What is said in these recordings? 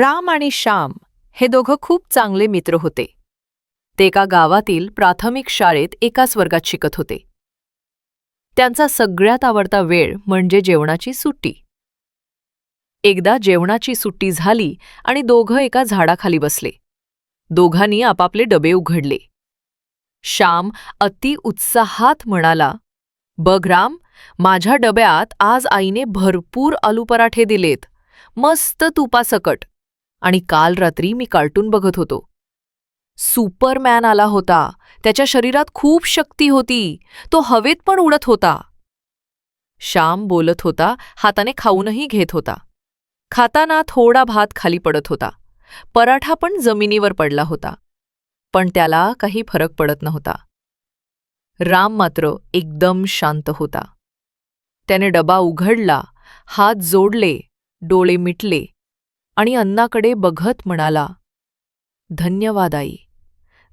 राम आणि श्याम हे दोघं खूप चांगले मित्र होते. ते एका गावातील प्राथमिक शाळेत एकाच वर्गात शिकत होते. त्यांचा सगळ्यात आवडता वेळ म्हणजे जेवणाची सुट्टी. एकदा जेवणाची सुट्टी झाली आणि दोघं एका झाडाखाली बसले. दोघांनी आपापले डबे उघडले. श्याम अति उत्साहात म्हणाला बघ राम माझ्या डब्यात आज आईने भरपूर आलू पराठे दिलेत. मस्त तुपासकट. आणि काल रात्री मी कार्टून बघत होतो. सुपरमॅन आला होता. त्याच्या शरीरात खूप शक्ती होती. तो हवेत पण उडत होता. श्याम बोलत होता हाताने खाऊनही घेत होता. खाताना थोडा भात खाली पडत होता. पराठा पण जमिनीवर पडला होता. पण त्याला काही फरक पडत नव्हता. राम मात्र एकदम शांत होता. त्याने डबा उघडला हात जोडले डोळे मिटले आणि अन्नाकडे बघत म्हणाला धन्यवाद आई.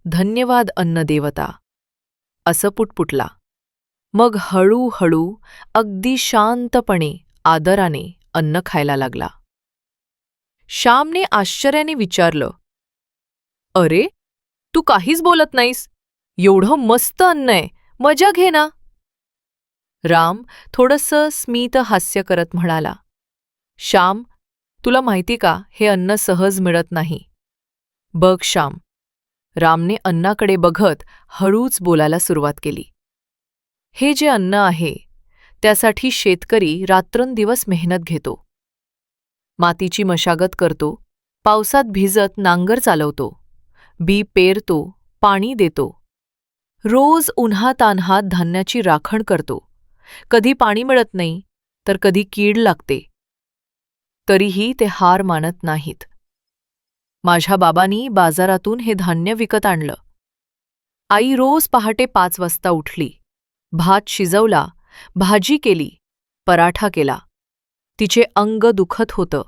धन्यवाद अन्नदेवता. असं पुटपुटला. मग हळूहळू अगदी शांतपणे आदराने अन्न खायला लागला. श्यामने आश्चर्याने विचारलं अरे तू काहीच बोलत नाहीस. एवढं मस्त अन्न आहे. मजा घे ना. राम थोडंसं स्मित हास्य करत म्हणाला श्याम तुला माहिती का हे अन्न सहज मिळत नाही. बघ श्याम. रामने अन्नाकडे बघत हळूच बोलायला सुरुवात केली. हे जे अन्न आहे त्यासाठी शेतकरी रात्रंदिवस मेहनत घेतो. मातीची मशागत करतो पावसात भिजत नांगर चालवतो बी पेरतो पाणी देतो. रोज उन्हातान्हात धान्याची राखण करतो. कधी पाणी मिळत नाही तर कधी कीड लागते. तरीही ते हार मानत नाहीत. माझ्या बाबांनी बाजारातून हे धान्य विकत आणलं. आई रोज पहाटे पाच वाजता उठली. भात शिजवला भाजी केली पराठा केला. तिचे अंग दुखत होतं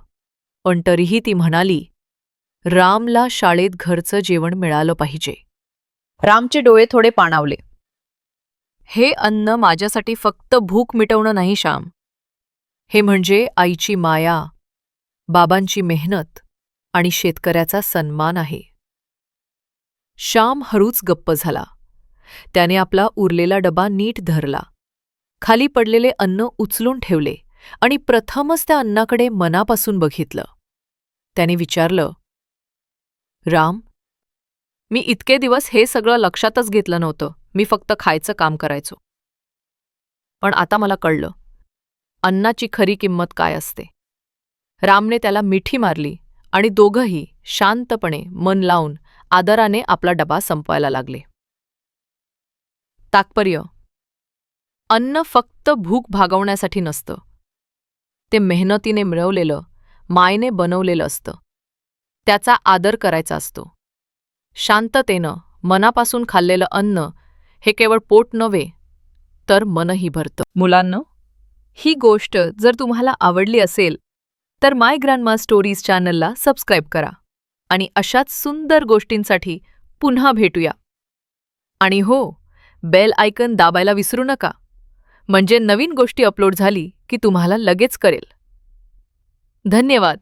पण तरीही ती म्हणाली रामला शाळेत घरचं जेवण मिळालं पाहिजे. रामचे डोळे थोडे पाणावले. हे अन्न माझ्यासाठी फक्त भूक मिटवणं नाही श्याम. हे म्हणजे आईची माया बाबांची मेहनत आणि शेतकऱ्याचा सन्मान आहे. श्याम हरूच गप्प झाला. त्याने आपला उरलेला डबा नीट धरला. खाली पडलेले अन्न उचलून ठेवले आणि प्रथमच त्या अन्नाकडे मनापासून बघितलं. त्याने विचारलं राम मी इतके दिवस हे सगळं लक्षातच घेतलं नव्हतं. मी फक्त खायचं काम करायचो. पण आता मला कळलं. अन्नाची खरी किंमत काय असते? रामने त्याला मिठी मारली आणि दोघंही शांतपणे मन लावून आदराने आपला डबा संपवायला लागले. तात्पर्य अन्न फक्त भूक भागवण्यासाठी नसतं. ते मेहनतीने मिळवलेलं मायने बनवलेलं असतं. त्याचा आदर करायचा असतो. शांततेनं मनापासून खाल्लेलं अन्न हे केवळ पोट नव्हे तर मनही भरतं. मुलांना ही गोष्ट जर तुम्हाला आवडली असेल तर माय ग्रँडमा स्टोरीज चॅनलला सबस्क्राईब करा. आणि अशाच सुंदर गोष्टींसाठी पुन्हा भेटूया. आणि हो बेल आयकन दाबायला विसरू नका. म्हणजे नवीन गोष्टी अपलोड झाली की तुम्हाला लगेच करेल धन्यवाद.